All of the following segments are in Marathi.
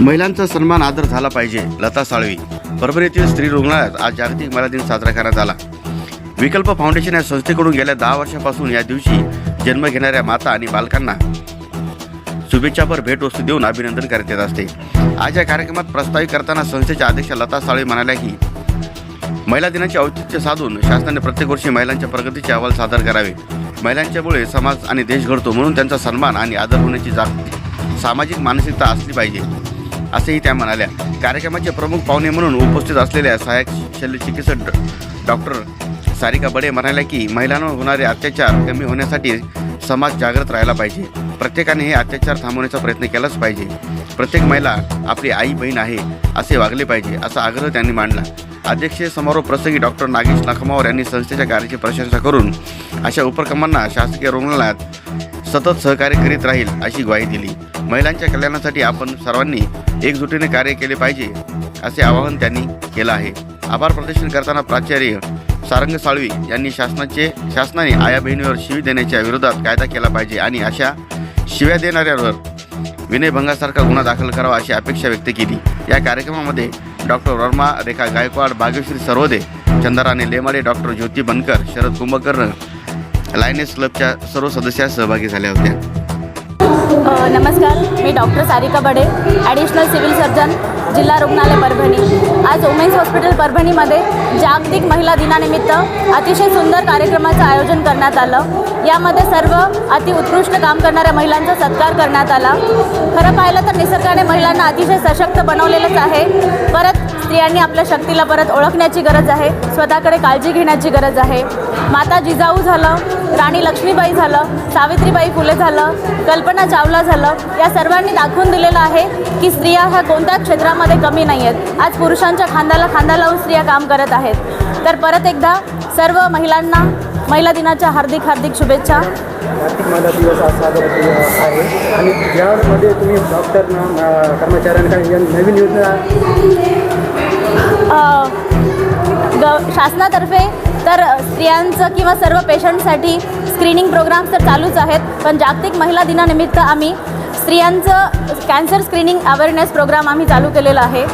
महिलांचा सन्मान आदर झाला पाहिजे लता साळवी. परभणी येथील स्त्री रुग्णालयात आज जागतिक महिला दिन साजरा करण्यात आला. विकल्प फाउंडेशन या संस्थेकडून गेल्या दहा वर्षापासून या दिवशी जन्म घेणाऱ्या माता आणि बालकांना शुभेच्छापर भेटवस्तू देऊन अभिनंदन करण्यात येत असते. आज या कार्यक्रमात प्रस्तावित करताना संस्थेच्या अध्यक्ष लता साळवी म्हणाल्या की महिला दिनाचे औचित्य साधून शासनाने प्रत्येक वर्षी महिलांच्या प्रगतीचे अहवाल सादर करावे. महिलांच्यामुळे समाज आणि देश घडतो म्हणून त्यांचा सन्मान आणि आदर होण्याची जाग सामाजिक मानसिकता असली पाहिजे. असेही त्या म्हणाल्या. कार्यक्रमाचे प्रमुख पाहुणे म्हणून उपस्थित असलेल्या सहाय्यक शल्यचिकित्सक डॉ- डॉक्टर सारिका बडे म्हणाल्या की महिलांवर होणारे अत्याचार कमी होण्यासाठी समाज जागृत राहायला पाहिजे. प्रत्येकाने हे अत्याचार थांबवण्याचा प्रयत्न केलाच पाहिजे. प्रत्येक महिला आपली आई बहीण आहे असे वागले पाहिजे असा आग्रह त्यांनी मांडला. अध्यक्षीय समारोह प्रसंगी डॉक्टर नागेश नखमावर यांनी संस्थेच्या कार्याची प्रशंसा करून अशा उपक्रमांना शासकीय रुग्णालयात सतत सहकार्य करीत राहील अशी ग्वाही दिली. महिलांच्या कल्याणासाठी आपण सर्वांनी एकजुटीने कार्य केले पाहिजे असे आवाहन त्यांनी केलं आहे. आभार प्रदर्शन करताना प्राचार्य सारंग साळवी यांनी शासनाचे शासनाने आया बहिणीवर शिवी देण्याच्या विरोधात कायदा केला पाहिजे आणि अशा शिव्या देणाऱ्यावर विनयभंगासारखा गुन्हा दाखल करावा अशी अपेक्षा व्यक्त केली. या कार्यक्रमामध्ये डॉक्टर वर्मा रेखा गायकवाड भाग्यश्री सरोदे चंद्राने लेमाडे डॉक्टर ज्योती बनकर शरद कुंभकर्ण लायनेस क्लबच्या सर्व सदस्या सहभागी झाल्या होत्या. नमस्कार मी doctor Sarika Bade additional civil surgeon जिल्हा रुग्णालय परभणी. आज वुमेन्स हॉस्पिटल परभणीमध्ये जागतिक महिला दिनानिमित्त अतिशय सुंदर कार्यक्रमाचं आयोजन करण्यात आलं. यामध्ये सर्व अतिउत्कृष्ट काम करणाऱ्या महिलांचा सत्कार करण्यात आला. खरं पाहिलं तर निसर्गाने महिलांना अतिशय सशक्त बनवलेलंच आहे. परत स्त्रियांनी आपल्या शक्तीला परत ओळखण्याची गरज आहे. स्वतःकडे काळजी घेण्याची गरज आहे. माता जिजाऊ झालं राणी लक्ष्मीबाई झालं सावित्रीबाई फुले झालं कल्पना चावला झालं या सर्वांनी दाखवून दिलेलं आहे की स्त्रिया ह्या कोणत्या क्षेत्रामध्ये कमी नाही आहेत आज पुरुषांच्या खांद्याला खांदा लावून स्त्रिया काम करत आहेत. तर परत एकदा सर्व महिलांना महिला दिनाच्या हार्दिक हार्दिक शुभेच्छा. महिला दिवस आज साजरा आहे. आणि ज्यामध्ये तुम्ही डॉक्टरना काही नवीन योजना ग शासनातर्फे तर स्त्रियांचं किंवा सर्व पेशंटसाठी स्क्रीनिंग प्रोग्राम्स तर चालूच आहेत. पण जागतिक महिला दिनानिमित्त आम्ही स्त्रियांचं कॅन्सर स्क्रीनिंग अवेअरनेस प्रोग्राम आम्ही चालू केलेला आहे.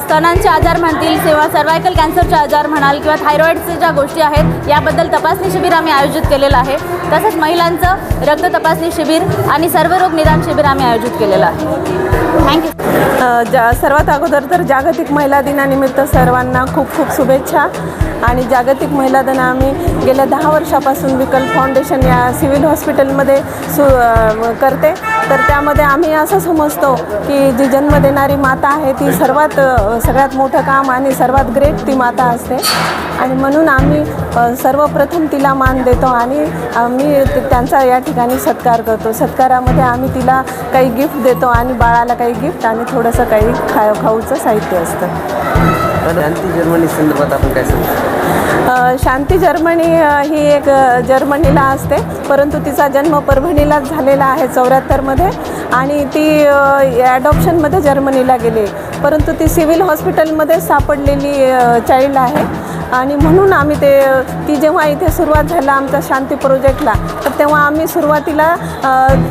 स्तनांचे आजार म्हणतील किंवा सर्वायकल कॅन्सरचे आजार म्हणाल किंवा थायरॉईडचे ज्या गोष्टी आहेत याबद्दल तपासणी शिबिर आम्ही आयोजित केलेलं आहे. तसंच महिलांचं रक्त तपासणी शिबिर आणि सर्व रोग निदान शिबिर आम्ही आयोजित केलेलं आहे. थँक्यू जा सर्वात अगोदर तर जागतिक महिला दिनानिमित्त सर्वांना खूप खूप शुभेच्छा. आणि जागतिक महिला दिन आम्ही गेल्या दहा वर्षापासून विकल्प फाउंडेशन या सिव्हिल हॉस्पिटलमध्ये सु करते. तर त्यामध्ये आम्ही असं समजतो की जी जन्म देणारी माता आहे ती सर्वात सगळ्यात मोठं काम आणि सर्वात ग्रेट ती माता असते. आणि म्हणून आम्ही सर्वप्रथम तिला मान देतो आणि आम्ही त्यांचा या ठिकाणी सत्कार करतो. सत्कारामध्ये आम्ही तिला काही गिफ्ट देतो आणि बाळाला काही गिफ्ट आणि थोडंसं काही खा खाऊचं साहित्य असतं. शांती जर्मनी संदर्भात आपण काय शांती जर्मनी ही एक जर्मनीला असते परंतु तिचा जन्म परभणीलाच झालेला आहे चौऱ्याहत्तरमध्ये आणि ती ॲडॉप्शनमध्ये जर्मनीला गेली. परंतु ती सिव्हिल हॉस्पिटलमध्ये सापडलेली चाइल्ड आहे. आणि म्हणून आम्ही ते ती जेव्हा इथे सुरुवात झाला आमच्या शांती प्रोजेक्टला तर तेव्हा आम्ही सुरुवातीला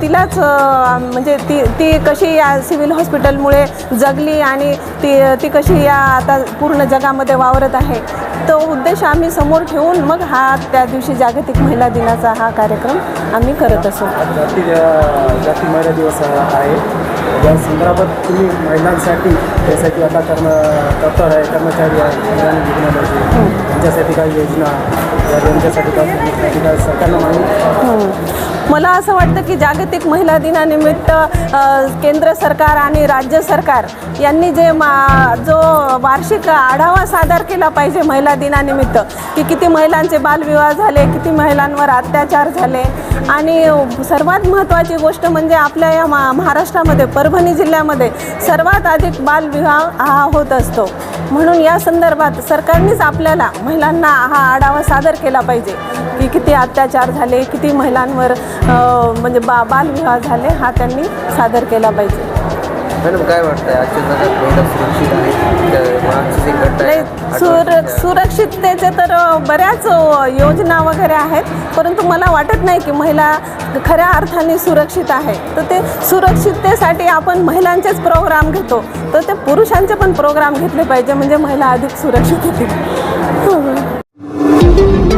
तिलाच म्हणजे ती ती कशी या सिव्हिल हॉस्पिटलमुळे जगली आणि ती ती कशी या आता पूर्ण जगामध्ये वावरत आहे तो उद्देश आम्ही समोर ठेवून मग हा त्या दिवशी जागतिक महिला दिनाचा हा कार्यक्रम आम्ही करत असतो जागतिक जागतिक महिला दिवस आहे. या संदर्भात तुम्ही महिलांसाठी जसं की आता कर्म डॉक्टर आहे कर्मचारी आहे रुग्णालयाचे त्यांच्यासाठी काही योजना त्यांच्यासाठी मागणी मला असं वाटतं की जागतिक महिला दिनानिमित्त केंद्र सरकार आणि राज्य सरकार यांनी जे मा जो वार्षिक आढावा सादर केला पाहिजे महिला दिनानिमित्त की किती महिलांचे बालविवाह झाले किती महिलांवर अत्याचार झाले. आणि सर्वात महत्त्वाची गोष्ट म्हणजे आपल्या या मा महाराष्ट्रामध्ये परभणी जिल्ह्यामध्ये सर्वात अधिक बालविवाह हा होत असतो. म्हणून या संदर्भात सरकारनेच आपल्याला महिलांना हा आढावा सादर केला पाहिजे. की किती अत्याचार झाले किती महिलांवर म्हणजे बा बालविवाह झाले हा त्यांनी सादर केला पाहिजे. मॅडम काय वाटतंय? आजच्या जगात महिला सुरक्षित आहेत सुर सुरक्षिततेचे तर बऱ्याच योजना वगैरे आहेत. परंतु मला वाटत नाही की महिला खऱ्या अर्थाने सुरक्षित आहे. तर ते सुरक्षिततेसाठी आपण महिलांचेच प्रोग्राम घेतो. तर ते पुरुषांचे पण प्रोग्राम घेतले पाहिजे म्हणजे महिला अधिक सुरक्षित होतील.